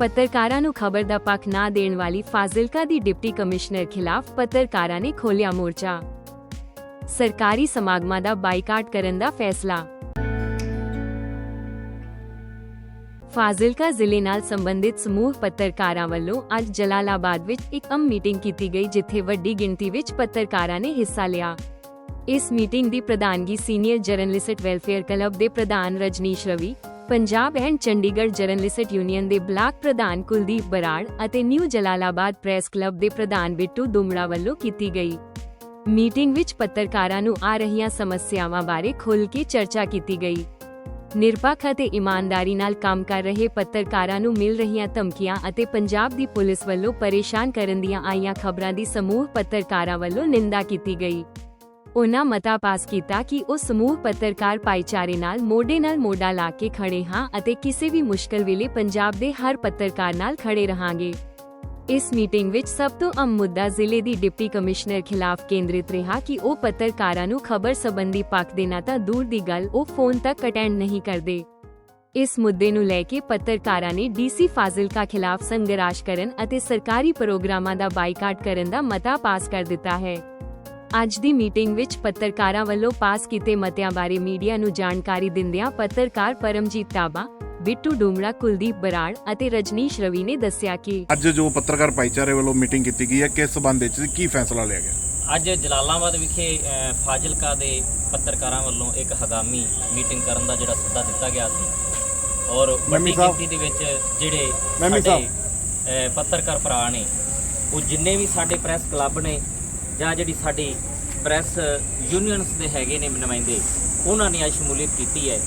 ਪੱਤਰਕਾਰਾਂ ਨੂੰ ਖਬਰ ਦਾ ਪੱਖ ਨਾ ਦੇਣ ਵਾਲੀ ਫਾਜ਼ਿਲਕਾ ਦੀ ਡਿਪਟੀ ਕਮਿਸ਼ਨਰ ਖਿਲਾਫ ਪੱਤਰਕਾਰਾਂ ਨੇ ਖੋਲ੍ਹਿਆ ਮੋਰਚਾ। ਸਰਕਾਰੀ ਸਮਾਗਮਾਂ ਦਾ ਬਾਈਕਾਟ ਕਰਨ ਦਾ ਫੈਸਲਾ। ਫਾਜ਼ਿਲਕਾ ਜ਼ਿਲ੍ਹੇ ਨਾਲ ਸੰਬੰਧਿਤ ਸਮੂਹ ਪੱਤਰਕਾਰਾਂ ਵੱਲੋਂ ਅੱਜ ਜਲਾਲਾਬਾਦ ਵਿੱਚ ਇੱਕ ਅਮ ਮੀਟਿੰਗ ਕੀਤੀ ਗਈ, ਜਿੱਥੇ ਵੱਡੀ ਗਿਣਤੀ ਵਿੱਚ ਪੱਤਰਕਾਰਾਂ ਨੇ ਹਿੱਸਾ ਲਿਆ। ਇਸ ਮੀਟਿੰਗ ਦੀ ਪ੍ਰਧਾਨਗੀ ਸੀਨੀਅਰ ਜਰਨਲਿਸਟ ਵੈਲਫੇਅਰ ਕਲੱਬ ਦੇ ਪ੍ਰਧਾਨ Rajnish Ravi Punjab and Chandigarh journalist union ਦੇ ਬਲਾਕ ਪ੍ਰਧਾਨ ਕੁਲਦੀਪ ਬਰਾੜ ਅਤੇ ਨਿਊ ਜਲਾਲਾਬਾਦ ਪ੍ਰੈਸ ਕਲੱਬ ਦੇ ਪ੍ਰਧਾਨ ਬਿੱਟੂ ਦੁਮੜਾ ਵੱਲੋਂ ਕੀਤੀ ਗਈ ਮੀਟਿੰਗ ਵਿੱਚ ਪੱਤਰਕਾਰਾਂ ਨੂੰ ਆ ਰਹੀਆਂ ਸਮੱਸਿਆਵਾਂ ਬਾਰੇ ਖੁੱਲ੍ਹ ਕੇ ਚਰਚਾ ਕੀਤੀ ਗਈ। ਨਿਰਪੱਖ ਅਤੇ ਇਮਾਨਦਾਰੀ ਨਾਲ ਕੰਮ ਕਰ ਰਹੇ ਪੱਤਰਕਾਰਾਂ ਨੂੰ ਮਿਲ ਰਹੀਆਂ ਧਮਕੀਆਂ ਅਤੇ ਪੰਜਾਬ ਦੀ ਪੁਲਿਸ ਵੱਲੋਂ ਪਰੇਸ਼ਾਨ ਕਰਨ ਦੀਆਂ ਆਈਆਂ ਖਬਰਾਂ ਦੀ ਸਮੂਹ ਪੱਤਰਕਾਰਾਂ ਵੱਲੋਂ ਨਿੰਦਾ ਕੀਤੀ ਗਈ। ਉਨ੍ਹਾਂ ਮਤਾ ਪਾਸ ਕੀਤਾ ਕਿ ਉਹ ਸਮੂਹ ਪੱਤਰਕਾਰ ਭਾਈਚਾਰੇ ਨਾਲ ਮੋਢੇ ਨਾਲ ਮੋਢਾ ਲਾ ਕੇ ਖੜੇ ਹਾਂ ਅਤੇ ਕਿਸੇ ਵੀ ਮੁਸ਼ਕਲ ਵੇਲੇ ਪੰਜਾਬ ਦੇ ਹਰ ਪੱਤਰਕਾਰ ਨਾਲ ਖੜੇ ਰਹਾਂਗੇ। ਇਸ ਮੀਟਿੰਗ ਵਿੱਚ ਸਭ ਤੋਂ ਅਹਿਮ ਮੁੱਦਾ ਜ਼ਿਲ੍ਹੇ ਦੀ ਡਿਪਟੀ ਕਮਿਸ਼ਨਰ ਖਿਲਾਫ ਕੇਂਦਰਿਤ ਰਿਹਾ ਕਿ ਉਹ ਪੱਤਰਕਾਰਾਂ ਨੂੰ ਖਬਰ ਸੰਬੰਧੀ ਪੱਖ ਦੇਣਾ ਤਾਂ ਦੂਰ ਦੀ ਗੱਲ ਉਹ ਫੋਨ ਤੱਕ ਅਟੈਂਡ ਨਹੀਂ ਕਰਦੇ। ਇਸ ਮੁੱਦੇ ਨੂੰ ਲੈ ਕੇ ਪੱਤਰਕਾਰਾਂ ਨੇ ਡੀਸੀ ਫਾਜ਼ਿਲਕਾ ਖਿਲਾਫ ਸੰਘਰਸ਼ ਕਰਨ ਅਤੇ ਸਰਕਾਰੀ ਪ੍ਰੋਗਰਾਮਾਂ ਦਾ ਬਾਈਕਾਟ ਕਰਨ ਦਾ ਮਤਾ ਪਾਸ ਕਰ ਦਿੱਤਾ ਹੈ। ਅੱਜ ਦੀ ਮੀਟਿੰਗ ਵਿੱਚ ਪੱਤਰਕਾਰਾਂ ਵੱਲੋਂ ਪਾਸ ਕੀਤੇ ਮਤਿਆਂ ਬਾਰੇ ਮੀਡੀਆ ਨੂੰ ਜਾਣਕਾਰੀ ਦਿੰਦਿਆਂ ਪੱਤਰਕਾਰ ਪਰਮਜੀਤ ਤਾਬਾ ਬਿੱਟੂ ਡੂਮੜਾ ਕੁਲਦੀਪ ਬਰਾੜ ਅਤੇ ਰਜਨੀਸ਼ ਰਵੀ ਨੇ ਦੱਸਿਆ ਕਿ ਅੱਜ ਜੋ ਪੱਤਰਕਾਰ ਭਾਈਚਾਰੇ ਵੱਲੋਂ ਮੀਟਿੰਗ ਕੀਤੀ ਗਈ ਹੈ ਕਿਸ ਸਬੰਧ ਵਿੱਚ ਕੀ ਫੈਸਲਾ ਲਿਆ ਗਿਆ? ਅੱਜ ਜਲਾਲਾਬਾਦ ਵਿਖੇ ਫਾਜ਼ਿਲਕਾ ਦੇ ਪੱਤਰਕਾਰਾਂ ਵੱਲੋਂ ਇੱਕ ਹਗਾਮੀ ਮੀਟਿੰਗ ਕਰਨ ਦਾ ਜਿਹੜਾ ਸੱਦਾ ਦਿੱਤਾ ਗਿਆ ਸੀ। ਔਰ ਵੱਡੀ ਸਾਹਿਬ। ਗਿਣਤੀ ਦੇ ਵਿੱਚ ਜਿਹੜੇ ਮੈਮੀ ਸਾਡੇ ਪੱਤਰਕਾਰ ਭਰਾ ਨੇ ਉਹ ਜਿੰਨੇ ਵੀ ਸਾਡੇ ਪ੍ਰੈਸ ਕਲੱਬ ਨੇ ਜਾਂ ਜਿਹੜੀ ਸਾਡੀ ਪ੍ਰੈਸ ਯੂਨੀਅਨਸ ਦੇ ਹੈਗੇ ਨੇ ਨੁਮਾਇੰਦੇ, ਉਹਨਾਂ ਨੇ ਅੱਜ ਸ਼ਮੂਲੀਅਤ ਕੀਤੀ ਹੈ।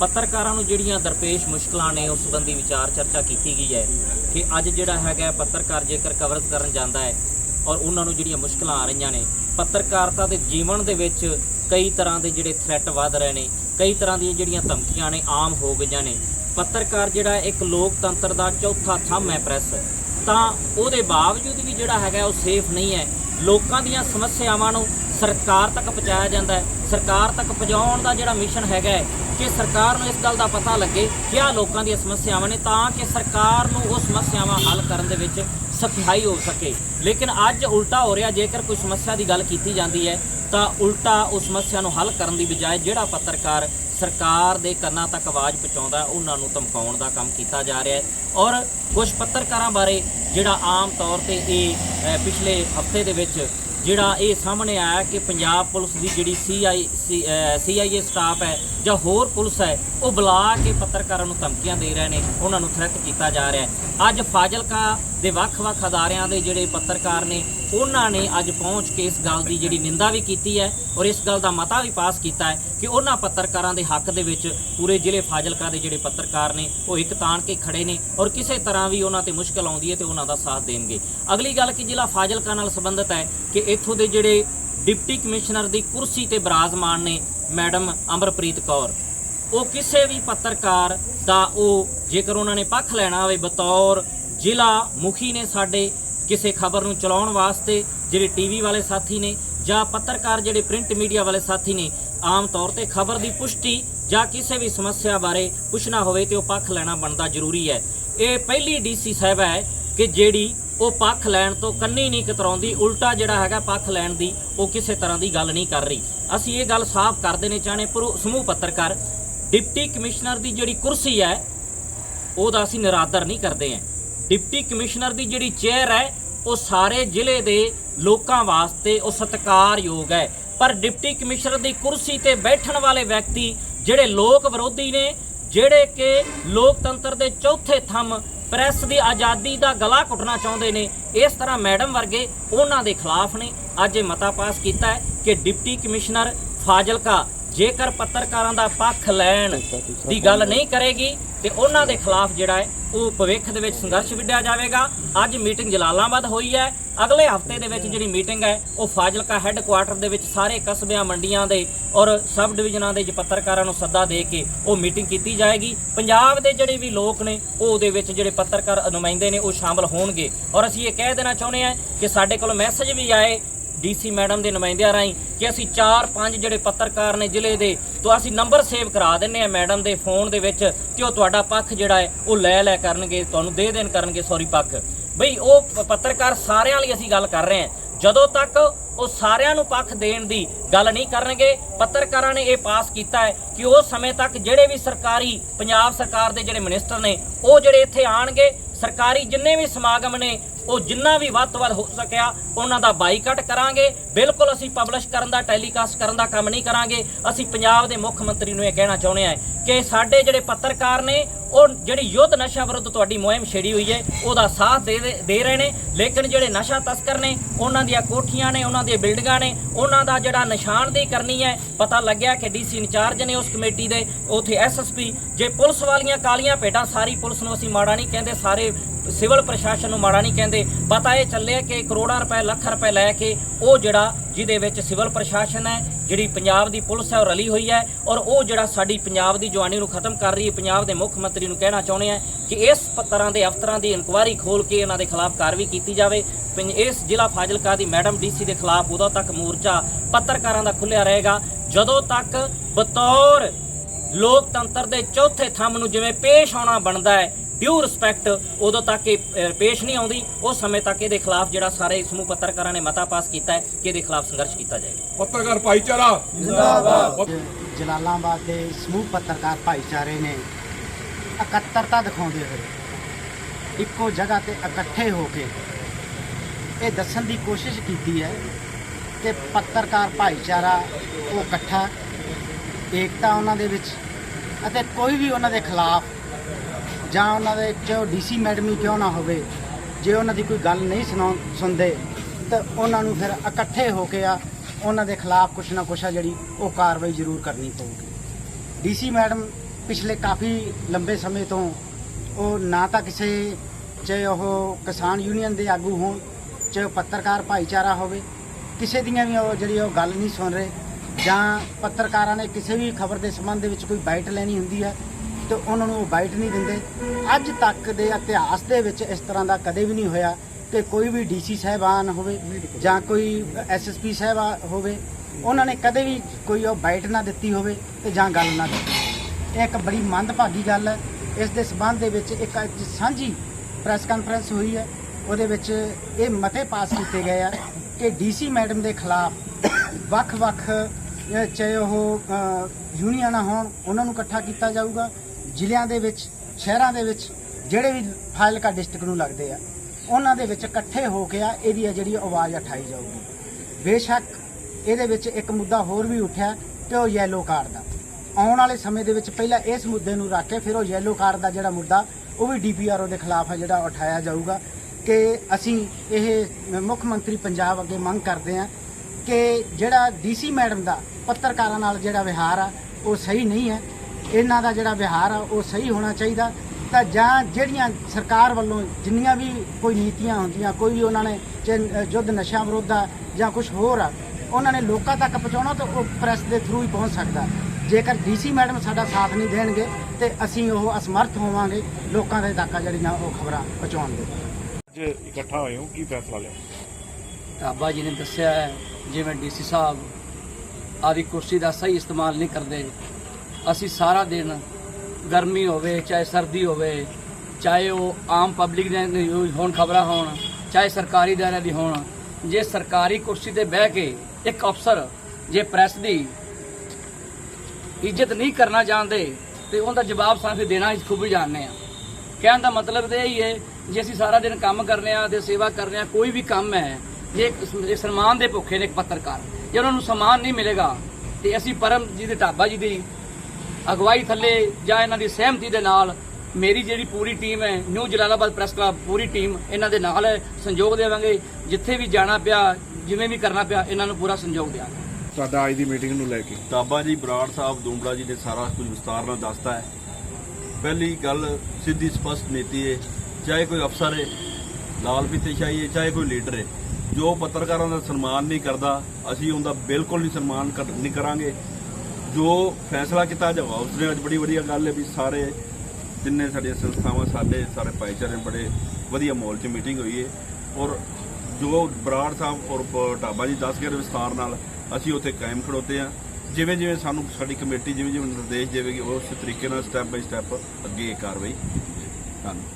ਪੱਤਰਕਾਰਾਂ ਨੂੰ ਜਿਹੜੀਆਂ ਦਰਪੇਸ਼ ਮੁਸ਼ਕਲਾਂ ਨੇ, ਉਸ ਸੰਬੰਧੀ ਵਿਚਾਰ ਚਰਚਾ ਕੀਤੀ ਗਈ ਹੈ ਕਿ ਅੱਜ ਜਿਹੜਾ ਹੈਗਾ ਪੱਤਰਕਾਰ ਜੇਕਰ ਕਵਰੇਜ ਕਰਨ ਜਾਂਦਾ ਹੈ ਔਰ ਉਹਨਾਂ ਨੂੰ ਜਿਹੜੀਆਂ ਮੁਸ਼ਕਲਾਂ ਆ ਰਹੀਆਂ ਨੇ, ਪੱਤਰਕਾਰਤਾ ਦੇ ਜੀਵਨ ਦੇ ਵਿੱਚ ਕਈ ਤਰ੍ਹਾਂ ਦੇ ਜਿਹੜੇ ਥ੍ਰੈਟ ਵੱਧ ਰਹੇ ਨੇ, ਕਈ ਤਰ੍ਹਾਂ ਦੀਆਂ ਜਿਹੜੀਆਂ ਧਮਕੀਆਂ ਨੇ ਆਮ ਹੋ ਗਈਆਂ ਨੇ। ਪੱਤਰਕਾਰ ਜਿਹੜਾ ਇੱਕ ਲੋਕਤੰਤਰ ਦਾ ਚੌਥਾ ਥੰਮ ਹੈ ਪ੍ਰੈਸ, ਤਾਂ ਉਹਦੇ ਬਾਵਜੂਦ ਵੀ ਜਿਹੜਾ ਹੈਗਾ ਉਹ ਸੇਫ ਨਹੀਂ ਹੈ ਲੋਕਾਂ ਦੀਆਂ ਸਮੱਸਿਆਵਾਂ ਨੂੰ ਸਰਕਾਰ ਤੱਕ ਪਹੁੰਚਾਇਆ ਜਾਂਦਾ ਹੈ। ਸਰਕਾਰ ਤੱਕ ਪਹੁੰਚਾਉਣ ਦਾ ਜਿਹੜਾ ਮਿਸ਼ਨ ਹੈਗਾ ਹੈ ਕਿ ਸਰਕਾਰ ਨੂੰ ਇਸ ਗੱਲ ਦਾ ਪਤਾ ਲੱਗੇ ਕਿ ਆ ਲੋਕਾਂ ਦੀਆਂ ਸਮੱਸਿਆਵਾਂ ਨੇ ਤਾਂ ਕਿ ਸਰਕਾਰ ਨੂੰ ਉਹ ਸਮੱਸਿਆਵਾਂ ਹੱਲ ਕਰਨ ਦੇ ਵਿੱਚ ਸਖਤਾਈ ਹੋ ਸਕੇ। ਲੇਕਿਨ ਅੱਜ ਉਲਟਾ ਹੋ ਰਿਹਾ, ਜੇਕਰ ਕੋਈ ਸਮੱਸਿਆ ਦੀ ਗੱਲ ਕੀਤੀ ਜਾਂਦੀ ਹੈ, ਤਾਂ ਉਲਟਾ ਉਸ ਸਮੱਸਿਆ ਨੂੰ ਹੱਲ ਕਰਨ ਦੀ ਬਜਾਏ ਜਿਹੜਾ ਪੱਤਰਕਾਰ ਸਰਕਾਰ ਦੇ ਕੰਨਾਂ ਤੱਕ ਆਵਾਜ਼ ਪਹੁੰਚਾਉਂਦਾ, ਉਹਨਾਂ ਨੂੰ ਧਮਕਾਉਣ ਦਾ ਕੰਮ ਕੀਤਾ ਜਾ ਰਿਹਾ ਹੈ। ਔਰ ਕੁਝ ਪੱਤਰਕਾਰਾਂ ਬਾਰੇ ਜਿਹੜਾ ਆਮ ਤੌਰ ਤੇ ਇਹ ਪਿਛਲੇ ਹਫ਼ਤੇ ਦੇ ਵਿੱਚ ਜਿਹੜਾ ਇਹ ਸਾਹਮਣੇ ਆਇਆ ਕਿ ਪੰਜਾਬ ਪੁਲਿਸ ਦੀ ਜਿਹੜੀ ਸੀਆਈ ਸੀਆਈਏ ਸਟਾਫ ਹੈ ਜਾਂ ਹੋਰ ਪੁਲਿਸ ਹੈ, ਉਹ ਬੁਲਾ ਕੇ ਪੱਤਰਕਾਰਾਂ ਨੂੰ ਧਮਕੀਆਂ ਦੇ ਰਹੇ ਨੇ, ਉਹਨਾਂ ਨੂੰ ਥ੍ਰੈਟ ਕੀਤਾ ਜਾ ਰਿਹਾ ਹੈ। ਅੱਜ ਫਾਜ਼ਿਲਕਾ ਦੇ ਵੱਖ-ਵੱਖ ਅਦਾਰਿਆਂ ਦੇ ਜਿਹੜੇ ਪੱਤਰਕਾਰ ਨੇ, ਉਹਨਾਂ ਨੇ ਅੱਜ ਪਹੁੰਚ ਕੇ ਇਸ ਗੱਲ ਦੀ ਜਿਹੜੀ ਨਿੰਦਾ ਵੀ ਕੀਤੀ ਹੈ ਔਰ ਇਸ ਗੱਲ ਦਾ ਮਤਾ ਵੀ ਪਾਸ ਕੀਤਾ ਹੈ ਕਿ ਉਹਨਾਂ ਪੱਤਰਕਾਰਾਂ ਦੇ ਹੱਕ ਦੇ ਵਿੱਚ ਪੂਰੇ ਜ਼ਿਲ੍ਹੇ ਫਾਜ਼ਿਲਕਾ ਦੇ ਜਿਹੜੇ ਪੱਤਰਕਾਰ ਨੇ, ਉਹ ਇੱਕ ਤਾਣ ਕੇ ਖੜੇ ਨੇ ਔਰ ਕਿਸੇ ਤਰ੍ਹਾਂ ਵੀ ਉਹਨਾਂ ਤੇ ਮੁਸ਼ਕਲ ਆਉਂਦੀ ਹੈ ਤੇ ਉਹਨਾਂ ਦਾ ਸਾਥ ਦੇਣਗੇ। ਅਗਲੀ ਗੱਲ ਕਿ ਜ਼ਿਲ੍ਹਾ ਫਾਜ਼ਿਲਕਾ ਨਾਲ ਸੰਬੰਧਿਤ ਹੈ ਕਿ ਇੱਥੋਂ ਦੇ ਜਿਹੜੇ ਡਿਪਟੀ ਕਮਿਸ਼ਨਰ ਦੀ ਕੁਰਸੀ ਤੇ ਬਰਾਜ਼ਮਾਨ ਨੇ ਮੈਡਮ ਅਮਰਪ੍ਰੀਤ ਕੌਰ। ਉਹ ਕਿਸੇ ਵੀ ਪੱਤਰਕਾਰ ਦਾ ਉਹ ਜੇਕਰ ਉਹਨਾਂ ਨੇ ਪੱਖ ਲੈਣਾ ਹੋਵੇ, ਬਤੌਰ ਜ਼ਿਲ੍ਹਾ ਮੁਖੀ ਨੇ ਸਾਡੇ ਕਿਸੇ ਖਬਰ ਨੂੰ ਚਲਾਉਣ ਵਾਸਤੇ, ਜਿਹੜੇ ਟੀਵੀ ਵਾਲੇ ਸਾਥੀ ਨੇ ਜਾਂ ਪੱਤਰਕਾਰ ਜਿਹੜੇ ਪ੍ਰਿੰਟ ਮੀਡੀਆ ਵਾਲੇ ਸਾਥੀ ਨੇ, ਆਮ ਤੌਰ ਤੇ ਖਬਰ ਦੀ ਪੁਸ਼ਟੀ ਜਾਂ ਕਿਸੇ ਵੀ ਸਮੱਸਿਆ ਬਾਰੇ ਪੁੱਛਣਾ ਹੋਵੇ ਤੇ ਉਹ ਪੱਖ ਲੈਣਾ ਬਣਦਾ ਜ਼ਰੂਰੀ ਹੈ। ਇਹ ਪਹਿਲੀ ਡੀਸੀ ਸਾਹਿਬ ਹੈ ਕਿ ਜਿਹੜੀ ਉਹ ਪੱਖ ਲੈਣ ਤੋਂ ਕੰਨੀ ਨਹੀਂ ਕਤਰਾਉਂਦੀ, ਉਲਟਾ ਜਿਹੜਾ ਹੈਗਾ ਪੱਖ ਲੈਣ ਦੀ, ਉਹ ਕਿਸੇ ਤਰ੍ਹਾਂ ਦੀ ਗੱਲ ਨਹੀਂ ਕਰ ਰਹੀ। ਅਸੀਂ ਇਹ ਗੱਲ ਸਾਫ਼ ਕਰ ਦੇਣੇ ਚਾਹਣੇ ਪਰ, ਸਮੂਹ ਪੱਤਰਕਾਰ, ਡਿਪਟੀ ਕਮਿਸ਼ਨਰ ਦੀ ਜਿਹੜੀ ਕੁਰਸੀ ਹੈ, ਉਹਦਾ ਅਸੀਂ ਨਿਰਾਦਰ ਨਹੀਂ ਕਰਦੇ ਹਾਂ। ਡਿਪਟੀ ਕਮਿਸ਼ਨਰ ਦੀ ਜਿਹੜੀ ਚੇਅਰ ਹੈ, ਉਹ ਸਾਰੇ ਜ਼ਿਲ੍ਹੇ ਦੇ ਲੋਕਾਂ ਵਾਸਤੇ ਉਹ ਸਤਿਕਾਰਯੋਗ ਹੈ। ਪਰ ਡਿਪਟੀ ਕਮਿਸ਼ਨਰ ਦੀ ਕੁਰਸੀ ਤੇ ਬੈਠਣ ਵਾਲੇ ਵਿਅਕਤੀ, ਜਿਹੜੇ ਲੋਕ ਵਿਰੋਧੀ ਨੇ, ਜਿਹੜੇ ਕਿ ਲੋਕਤੰਤਰ ਦੇ ਚੌਥੇ ਥੰਮ ਪ੍ਰੈਸ ਦੀ ਆਜ਼ਾਦੀ ਦਾ ਗਲਾ ਘੁੱਟਣਾ ਚਾਹੁੰਦੇ ਨੇ। ਇਸ ਤਰ੍ਹਾਂ ਮੈਡਮ ਵਰਗੇ ਉਹਨਾਂ ਦੇ ਖਿਲਾਫ ਨੇ। ਅੱਜ ਇਹ ਮਤਾ ਪਾਸ ਕੀਤਾ ਹੈ ਕਿ ਡਿਪਟੀ ਕਮਿਸ਼ਨਰ ਫਾਜ਼ਿਲਕਾ ਜੇਕਰ ਪੱਤਰਕਾਰਾਂ ਦਾ ਪੱਖ ਲੈਣ ਦੀ ਗੱਲ ਨਹੀਂ ਕਰੇਗੀ ਤੇ ਉਹਨਾਂ ਦੇ ਖਿਲਾਫ ਜਿਹੜਾ ਹੈ ਉਹ ਭਵਿੱਖ ਦੇ ਵਿੱਚ ਸੰਘਰਸ਼ ਵਿੱਢਿਆ ਜਾਵੇਗਾ। ਅੱਜ ਮੀਟਿੰਗ ਜਲਾਲਾਬਾਦ ਹੋਈ ਹੈ। ਅਗਲੇ ਹਫ਼ਤੇ ਦੇ ਵਿੱਚ ਜਿਹੜੀ ਮੀਟਿੰਗ ਹੈ, ਉਹ ਫਾਜ਼ਿਲਕਾ ਹੈੱਡਕੁਆਟਰ ਦੇ ਵਿੱਚ ਸਾਰੇ ਕਸਬਿਆਂ, ਮੰਡੀਆਂ ਦੇ ਔਰ ਸਬ ਡਿਵੀਜ਼ਨਾਂ ਦੇ ਪੱਤਰਕਾਰਾਂ ਨੂੰ ਸੱਦਾ ਦੇ ਕੇ ਉਹ ਮੀਟਿੰਗ ਕੀਤੀ ਜਾਏਗੀ। ਪੰਜਾਬ ਦੇ ਜਿਹੜੇ ਵੀ ਲੋਕ ਨੇ, ਉਹ ਉਹਦੇ ਵਿੱਚ ਜਿਹੜੇ ਪੱਤਰਕਾਰ ਨੁਮਾਇੰਦੇ ਨੇ, ਉਹ ਸ਼ਾਮਲ ਹੋਣਗੇ। ਔਰ ਅਸੀਂ ਇਹ ਕਹਿ ਦੇਣਾ ਚਾਹੁੰਦੇ ਹਾਂ ਕਿ ਸਾਡੇ ਕੋਲ ਮੈਸੇਜ ਵੀ ਆਏ ਡੀਸੀ ਮੈਡਮ ਦੇ ਨੁਮਾਇੰਦਿਆਂ ਰਾਹੀਂ ਕਿ ਅਸੀਂ 4-5 ਜਿਹੜੇ ਪੱਤਰਕਾਰ ਨੇ ਜ਼ਿਲ੍ਹੇ ਦੇ, ਤੋਂ ਅਸੀਂ ਨੰਬਰ ਸੇਵ ਕਰਾ ਦਿੰਨੇ ਆ ਮੈਡਮ ਦੇ ਫੋਨ ਦੇ ਵਿੱਚ ਕਿ ਉਹ ਤੁਹਾਡਾ ਪੱਖ ਜਿਹੜਾ ਹੈ, ਉਹ ਲੈ ਲੈ ਕਰਨਗੇ, ਤੁਹਾਨੂੰ ਦੇ ਦੇਣ ਕਰਨਗੇ ਸੌਰੀ ਪੱਖ। ਬਈ ਉਹ ਪੱਤਰਕਾਰ ਸਾਰਿਆਂ ਲਈ ਅਸੀਂ ਗੱਲ ਕਰ ਰਹੇ ਹਾਂ। ਜਦੋਂ ਤੱਕ ਉਹ ਸਾਰਿਆਂ ਨੂੰ ਪੱਖ ਦੇਣ ਦੀ ਗੱਲ ਨਹੀਂ ਕਰਨਗੇ, ਪੱਤਰਕਾਰਾਂ ਨੇ ਇਹ ਪਾਸ ਕੀਤਾ ਹੈ ਕਿ ਉਸ ਸਮੇਂ ਤੱਕ ਜਿਹੜੇ ਵੀ ਸਰਕਾਰੀ, ਪੰਜਾਬ ਸਰਕਾਰ ਦੇ ਜਿਹੜੇ ਮਿਨਿਸਟਰ ਨੇ, ਉਹ ਜਿਹੜੇ ਇੱਥੇ ਆਣਗੇ ਸਰਕਾਰੀ ਜਿੰਨੇ ਵੀ ਸਮਾਗਮ ਨੇ ਉਹ ਜਿੰਨਾ ਵੀ ਵੱਧ ਤੋਂ ਵੱਧ ਹੋ ਸਕਿਆ, ਉਹਨਾਂ ਦਾ ਬਾਈਕਾਟ ਕਰਾਂਗੇ। ਬਿਲਕੁਲ ਅਸੀਂ ਪਬਲਿਸ਼ ਕਰਨ ਦਾ ਟੈਲੀਕਾਸਟ ਕਰਨ ਦਾ ਕੰਮ ਨਹੀਂ ਕਰਾਂਗੇ। ਅਸੀਂ ਪੰਜਾਬ ਦੇ ਮੁੱਖ ਮੰਤਰੀ ਨੂੰ ਇਹ ਕਹਿਣਾ ਚਾਹੁੰਦੇ ਹਾਂ ਕਿ ਸਾਡੇ ਜਿਹੜੇ ਪੱਤਰਕਾਰ ਨੇ, ਉਹ ਜਿਹੜੀ ਯੁੱਧ ਨਸ਼ਾ ਵਿਰੁੱਧ ਤੁਹਾਡੀ ਮੁਹਿੰਮ ਛੇੜੀ ਹੋਈ ਹੈ, ਉਹਦਾ ਸਾਥ ਦੇ ਦੇ- ਦੇ ਰਹੇ ਨੇ। ਲੇਕਿਨ ਜਿਹੜੇ ਨਸ਼ਾ ਤਸਕਰ ਨੇ, ਉਹਨਾਂ ਦੀਆਂ ਕੋਠੀਆਂ ਨੇ, ਉਹਨਾਂ ਦੀਆਂ ਬਿਲਡਿੰਗਾਂ ਨੇ, ਉਹਨਾਂ ਦਾ ਜਿਹੜਾ ਨਿਸ਼ਾਨਦੇਹੀ ਕਰਨੀ ਹੈ, ਪਤਾ ਲੱਗਿਆ ਕਿ ਡੀਸੀ ਇੰਚਾਰਜ ਨੇ ਉਸ ਕਮੇਟੀ ਦੇ, ਉਥੇ ਐਸਐਸਪੀ ਜੇ ਪੁਲਿਸ ਵਾਲੀਆਂ ਕਾਲੀਆਂ ਭੇਡਾਂ, ਸਾਰੀ ਪੁਲਿਸ ਨੂੰ ਅਸੀਂ ਮਾੜਾ ਨਹੀਂ ਕਹਿੰਦੇ, ਸਾਰੇ ਸਿਵਲ ਪ੍ਰਸ਼ਾਸਨ ਨੂੰ ਮਾੜਾ ਨਹੀਂ ਕਹਿੰਦੇ ਪਤਾ ਇਹ ਚੱਲਿਆ ਕਿ ਕਰੋੜਾਂ ਰੁਪਏ, ਲੱਖ ਰੁਪਏ ਲੈ ਕੇ ਉਹ ਜਿਹੜਾ ਜਿਹਦੇ ਵਿੱਚ ਸਿਵਲ ਪ੍ਰਸ਼ਾਸਨ ਹੈ, ਜਿਹੜੀ ਪੰਜਾਬ ਦੀ ਪੁਲਿਸ ਹੈ, ਉਹ ਰਲੀ ਹੋਈ ਹੈ ਔਰ ਉਹ ਜਿਹੜਾ ਸਾਡੀ ਪੰਜਾਬ ਦੀ ਜਵਾਨੀ ਨੂੰ ਖਤਮ ਕਰ ਰਹੀ ਹੈ, ਪੰਜਾਬ ਦੇ ਮੁੱਖ ਮੰਤਰੀ ਨੂੰ ਕਹਿਣਾ ਚਾਹੁੰਦੇ ਆ ਕਿ ਇਸ ਤਰ੍ਹਾਂ ਦੇ ਅਫਸਰਾਂ ਦੀ ਇਨਕੁਆਇਰੀ ਖੋਲ ਕੇ ਇਹਨਾਂ ਦੇ ਖਿਲਾਫ ਕਾਰਵਾਈ ਕੀਤੀ ਜਾਵੇ। ਪੰਜ- ਇਸ ਜ਼ਿਲ੍ਹਾ ਫਾਜ਼ਿਲਕਾ ਦੀ ਮੈਡਮ ਡੀਸੀ ਦੇ ਖਿਲਾਫ ਉਦੋਂ ਤੱਕ ਮੋਰਚਾ ਪੱਤਰਕਾਰਾਂ ਦਾ ਖੁੱਲਿਆ ਰਹੇਗਾ, ਜਦੋਂ ਤੱਕ ਬਤੌਰ ਲੋਕਤੰਤਰ ਦੇ ਚੌਥੇ ਥੰਮ ਨੂੰ ਜਿਵੇਂ ਪੇਸ਼ ਆਉਣਾ ਬਣਦਾ ਹੈ ਡਿਊ ਰਿਸਪੈਕਟ ਉਦੋਂ ਤੱਕ ਇਹ ਪੇਸ਼ ਨਹੀਂ ਆਉਂਦੀ। ਉਸ ਸਮੇਂ ਤੱਕ ਇਹਦੇ ਖਿਲਾਫ ਜਿਹੜਾ ਸਾਰੇ ਸਮੂਹ ਪੱਤਰਕਾਰਾਂ ਨੇ ਮਤਾ ਪਾਸ ਕੀਤਾ ਹੈ ਕਿ ਇਹਦੇ ਖਿਲਾਫ ਸੰਘਰਸ਼ ਕੀਤਾ ਜਾਏ। ਪੱਤਰਕਾਰ ਭਾਈਚਾਰਾ। ਜਲਾਲਾਬਾਦ ਦੇ ਸਮੂਹ ਪੱਤਰਕਾਰ ਭਾਈਚਾਰੇ ਨੇ ਇਕੱਤਰਤਾ ਦਿਖਾਉਂਦੇ ਹੋਏ ਇੱਕੋ ਜਗ੍ਹਾ ਤੇ ਇਕੱਠੇ ਹੋ ਕੇ ਇਹ ਦੱਸਣ ਦੀ ਕੋਸ਼ਿਸ਼ ਕੀਤੀ ਹੈ ਕਿ ਪੱਤਰਕਾਰ ਭਾਈਚਾਰਾ ਉਹ ਇਕੱਠਾ ਏਕਤਾ ਉਹਨਾਂ ਦੇ ਵਿੱਚ ਅਤੇ ਕੋਈ ਵੀ ਉਹਨਾਂ ਦੇ ਖਿਲਾਫ ਜਾਂ ਉਹਨਾਂ ਦੇ ਜੋ ਡੀਸੀ ਮੈਡਮ ਹੀ ਕਿਉਂ ਨਾ ਹੋਵੇ, ਜੇ ਉਹਨਾਂ ਦੀ ਕੋਈ ਗੱਲ ਨਹੀਂ ਸੁਣਾਉ, ਸੁਣਦੇ, ਤਾਂ ਉਹਨਾਂ ਨੂੰ ਫਿਰ ਇਕੱਠੇ ਹੋ ਕੇ ਆ, ਉਹਨਾਂ ਦੇ ਖਿਲਾਫ ਕੁਛ ਨਾ ਕੁਛ ਆ ਜਿਹੜੀ ਉਹ ਕਾਰਵਾਈ ਜ਼ਰੂਰ ਕਰਨੀ ਪਊਗੀ। ਡੀਸੀ ਮੈਡਮ ਪਿਛਲੇ ਕਾਫੀ ਲੰਬੇ ਸਮੇਂ ਤੋਂ ਉਹ ਨਾ ਤਾਂ ਕਿਸੇ, ਚਾਹੇ ਉਹ ਕਿਸਾਨ ਯੂਨੀਅਨ ਦੇ ਆਗੂ ਹੋਣ, ਚਾਹੇ ਉਹ ਪੱਤਰਕਾਰ ਭਾਈਚਾਰਾ ਹੋਵੇ, ਕਿਸੇ ਦੀਆਂ ਵੀ ਉਹ ਜਿਹੜੀ ਉਹ ਗੱਲ ਨਹੀਂ ਸੁਣ ਰਹੇ, ਜਾਂ ਪੱਤਰਕਾਰਾਂ ਨੇ ਕਿਸੇ ਵੀ ਖਬਰ ਦੇ ਸੰਬੰਧ ਦੇ ਵਿੱਚ ਕੋਈ ਬਾਈਟ ਲੈਣੀ ਹੁੰਦੀ ਹੈ ਤੇ ਉਹਨਾਂ ਨੂੰ ਉਹ ਬਾਈਟ ਨਹੀਂ ਦਿੰਦੇ। ਅੱਜ ਤੱਕ ਦੇ ਇਤਿਹਾਸ ਦੇ ਵਿੱਚ ਇਸ ਤਰ੍ਹਾਂ ਦਾ ਕਦੇ ਵੀ ਨਹੀਂ ਹੋਇਆ ਕਿ ਕੋਈ ਵੀ ਡੀਸੀ ਸਾਹਿਬਾਨ ਹੋਵੇ ਜਾਂ ਕੋਈ ਐਸਐਸਪੀ ਸਾਹਿਬਾ ਹੋਵੇ। ਉਹਨਾਂ ਨੇ ਕਦੇ ਵੀ ਕੋਈ ਉਹ ਬਾਈਟ ਨਾ ਦਿੱਤੀ ਹੋਵੇ ਤੇ ਜਾਂ ਗੱਲ ਨਾ ਕੀਤੀ ਇਹ ਇੱਕ ਬੜੀ ਮੰਦਭਾਗੀ ਗੱਲ ਹੈ। ਇਸ ਦੇ ਸਬੰਧ ਦੇ ਵਿੱਚ ਇੱਕ ਅੱਜ ਸਾਂਝੀ ਪ੍ਰੈਸ ਕਾਨਫਰੰਸ ਹੋਈ ਹੈ। ਉਹਦੇ ਵਿੱਚ ਇਹ ਮਤੇ ਪਾਸ ਕੀਤੇ ਗਏ ਆ ਕਿ ਡੀਸੀ ਮੈਡਮ ਦੇ ਖਿਲਾਫ ਵੱਖ-ਵੱਖ ਚਾਹੇ ਉਹ ਅਹ, ਯੂਨੀਅਨਾਂ ਹੋਣ ਉਹਨਾਂ ਨੂੰ ਇਕੱਠਾ ਕੀਤਾ ਜਾਊਗਾ। ਜ਼ਿਲ੍ਹਿਆਂ ਦੇ ਵਿੱਚ, ਸ਼ਹਿਰਾਂ ਦੇ ਵਿੱਚ ਜਿਹੜੇ ਵੀ ਫਾਜ਼ਿਲਕਾ ਡਿਸਟ੍ਰਿਕਟ ਨੂੰ ਲੱਗਦੇ ਆ, ਉਹਨਾਂ ਦੇ ਵਿੱਚ ਇਕੱਠੇ ਹੋ ਕੇ ਆ, ਇਹਦੀ ਆ ਜਿਹੜੀ ਆਵਾਜ਼ ਉਠਾਈ ਜਾਊਗੀ। ਬੇਸ਼ੱਕ ਇਹਦੇ ਵਿੱਚ ਇੱਕ ਮੁੱਦਾ ਹੋਰ ਵੀ ਉੱਠਿਆ ਤੇ ਉਹ ਯੈਲੋ ਕਾਰਡ ਦਾ। ਆਉਣ ਵਾਲੇ ਸਮੇਂ ਦੇ ਵਿੱਚ ਪਹਿਲਾਂ ਇਸ ਮੁੱਦੇ ਨੂੰ ਰੱਖ ਕੇ ਫਿਰ ਉਹ ਯੈਲੋ ਕਾਰਡ ਦਾ ਜਿਹੜਾ ਮੁੱਦਾ, ਉਹ ਵੀ ਡੀਪੀਆਰਓ ਦੇ ਖਿਲਾਫ ਹੈ ਜਿਹੜਾ ਉਠਾਇਆ ਜਾਊਗਾ ਕਿ ਅਸੀਂ ਇਹ ਮੁੱਖ ਮੰਤਰੀ ਪੰਜਾਬ ਅੱਗੇ ਮੰਗ ਕਰਦੇ ਹਾਂ ਕਿ ਜਿਹੜਾ ਡੀਸੀ ਮੈਡਮ ਦਾ ਪੱਤਰਕਾਰਾਂ ਨਾਲ ਜਿਹੜਾ ਵਿਹਾਰ ਆ, ਉਹ ਸਹੀ ਨਹੀਂ ਹੈ। ਇਹਨਾਂ ਦਾ ਜਿਹੜਾ ਵਿਹਾਰ ਆ ਉਹ ਸਹੀ ਹੋਣਾ ਚਾਹੀਦਾ। ਤਾਂ ਜਾਂ ਜਿਹੜੀਆਂ ਸਰਕਾਰ ਵੱਲੋਂ ਜਿੰਨੀਆਂ ਵੀ ਕੋਈ ਨੀਤੀਆਂ ਹੁੰਦੀਆਂ ਕੋਈ ਵੀ ਉਹਨਾਂ ਨੇ ਯੁੱਧ ਨਸ਼ਾ ਵਿਰੋਧ ਆ ਜਾਂ ਕੁਝ ਹੋਰ ਆ ਉਹਨਾਂ ਨੇ ਲੋਕਾਂ ਤੱਕ ਪਹੁੰਚਾਉਣਾ ਤਾਂ ਉਹ ਪ੍ਰੈਸ ਦੇ ਥਰੂ ਹੀ ਪਹੁੰਚ ਸਕਦਾ। ਜੇਕਰ ਡੀਸੀ ਮੈਡਮ ਸਾਡਾ ਸਾਥ ਨਹੀਂ ਦੇਣਗੇ ਤੇ ਅਸੀਂ ਉਹ ਅਸਮਰਥ ਹੋਵਾਂਗੇ ਲੋਕਾਂ ਦੇ ਤੱਕ ਆ ਜਿਹੜੀਆਂ ਉਹ ਖਬਰਾਂ ਪਹੁੰਚਾਉਣ ਦੇ। ਅੱਜ ਇਕੱਠਾ ਹੋਏ ਹੋ ਕੀ ਫੈਸਲਾ ਲਿਆ? ਢਾਬਾ ਜੀ ਨੇ ਦੱਸਿਆ ਜਿਵੇਂ ਡੀਸੀ ਸਾਹਿਬ ਆਦੀ ਕੁਰਸੀ ਦਾ ਸਹੀ ਇਸਤੇਮਾਲ ਨਹੀਂ ਕਰਦੇ ਅਸੀਂ ਸਾਰਾ ਦਿਨ ਗਰਮੀ ਹੋਵੇ, ਚਾਹੇ ਸਰਦੀ ਹੋਵੇ, ਚਾਹੇ ਉਹ ਆਮ ਪਬਲਿਕ ਦੇ ਹੋਣ ਖਬਰਾਂ ਹੋਣ, ਚਾਹੇ ਸਰਕਾਰੀ ਦਾਇਰੇ ਦੀ ਹੋਣ, ਜੇ ਸਰਕਾਰੀ ਕੁਰਸੀ ਤੇ ਬਹਿ ਕੇ ਇੱਕ ਅਫਸਰ ਜੇ ਪ੍ਰੈਸ ਦੀ ਇੱਜ਼ਤ ਨਹੀਂ ਕਰਨਾ ਚਾਹੁੰਦੇ, ਤੇ ਉਹਦਾ ਜਵਾਬ ਸਾਨੂੰ ਦੇਣਾ ਅਸੀਂ ਖੂਬੀ ਜਾਣਦੇ ਆ। ਕਹਿਣ ਦਾ ਮਤਲਬ ਤੇ ਇਹ ਹੀ ਹੈ ਜੇ ਅਸੀਂ ਸਾਰਾ ਦਿਨ ਕੰਮ ਕਰਨੇ ਆ ਤੇ ਸੇਵਾ ਕਰਨੇ ਆ, ਕੋਈ ਵੀ ਕੰਮ ਹੈ, ਜੇ ਜੇ ਸਨਮਾਨ ਦੇ ਭੁੱਖੇ ਨੇ ਇੱਕ ਪੱਤਰਕਾਰ, ਜੇ ਉਹਨਾਂ ਨੂੰ ਸਨਮਾਨ ਨਹੀਂ ਮਿਲੇਗਾ, ਤੇ ਅਸੀਂ ਪਰਮ ਜੀ ਦੇ ਢਾਬਾ ਜੀ ਦੀ ਅਗਵਾਈ ਥੱਲੇ ਜਾਂ ਇਹਨਾਂ ਦੀ ਸਹਿਮਤੀ ਦੇ ਨਾਲ ਮੇਰੀ ਜਿਹੜੀ ਪੂਰੀ ਟੀਮ ਹੈ ਨਿਊ ਜਲਾਲਾਬਾਦ ਪ੍ਰੈਸ ਕਲੱਬ ਪੂਰੀ ਟੀਮ ਇਹਨਾਂ ਦੇ ਨਾਲ ਹੈ ਸੰਯੋਗ ਦੇਵਾਂਗੇ। ਜਿੱਥੇ ਵੀ ਜਾਣਾ ਪਿਆ ਜਿਵੇਂ ਵੀ ਕਰਨਾ ਪਿਆ ਇਹਨਾਂ ਨੂੰ ਪੂਰਾ ਸੰਯੋਗ ਦਿਆਂਗੇ ਤੁਹਾਡਾ ਅੱਜ ਦੀ ਮੀਟਿੰਗ ਨੂੰ ਲੈ ਕੇ। ਤਾਬਾ ਜੀ ਬਰਾੜ ਸਾਹਿਬ ਦੂੰਬੜਾ ਜੀ ਨੇ ਸਾਰਾ ਕੁਝ ਵਿਸਤਾਰ ਨਾਲ ਦੱਸਤਾ ਹੈ। ਪਹਿਲੀ ਗੱਲ ਸਿੱਧੀ ਸਪਸ਼ਟ ਨੀਤੀ ਹੈ ਚਾਹੇ ਕੋਈ ਅਫਸਰ ਹੈ ਲਾਲ ਪਿੱਤੇਸ਼ਾਹੀ ਹੈ ਚਾਹੇ ਕੋਈ ਲੀਡਰ ਹੈ ਜੋ ਪੱਤਰਕਾਰਾਂ ਦਾ ਸਨਮਾਨ ਨਹੀਂ ਕਰਦਾ ਅਸੀਂ ਉਹਦਾ ਬਿਲਕੁਲ ਨਹੀਂ ਸਨਮਾਨ ਕਰ- ਨਹੀਂ ਕਰਾਂਗੇ। ਜੋ ਫੈਸਲਾ ਕੀਤਾ ਜਾਵਾ ਉਸ ਨੇ ਅੱਜ ਬੜੀ ਵਧੀਆ ਗੱਲ ਹੈ ਵੀ ਸਾਰੇ ਜਿੰਨੇ ਸਾਡੀਆਂ ਸੰਸਥਾਵਾਂ, ਸਾਡੇ ਸਾਰੇ ਭਾਈਚਾਰੇ ਬੜੇ ਵਧੀਆ ਮਾਹੌਲ 'ਚ ਮੀਟਿੰਗ ਹੋਈ ਹੈ। ਔਰ ਜੋ ਬਰਾੜ ਸਾਹਿਬ ਔਰ ਢਾਬਾ ਜੀ ਦੱਸ ਗਏ ਵਿਸਤਾਰ ਨਾਲ ਅਸੀਂ ਉੱਥੇ ਕਾਇਮ ਖੜੋਤੇ ਆ ਜਿਵੇਂ ਜਿਵੇਂ ਸਾਨੂੰ ਸਾਡੀ ਕਮੇਟੀ ਜਿਵੇਂ ਜਿਵੇਂ ਨਿਰਦੇਸ਼ ਦੇਵੇਗੀ, ਉਸ ਤਰੀਕੇ ਨਾਲ ਸਟੈਪ ਬਾਈ ਸਟੈਪ ਅੱਗੇ ਇਹ ਕਾਰਵਾਈ। ਧੰਨਵਾਦ।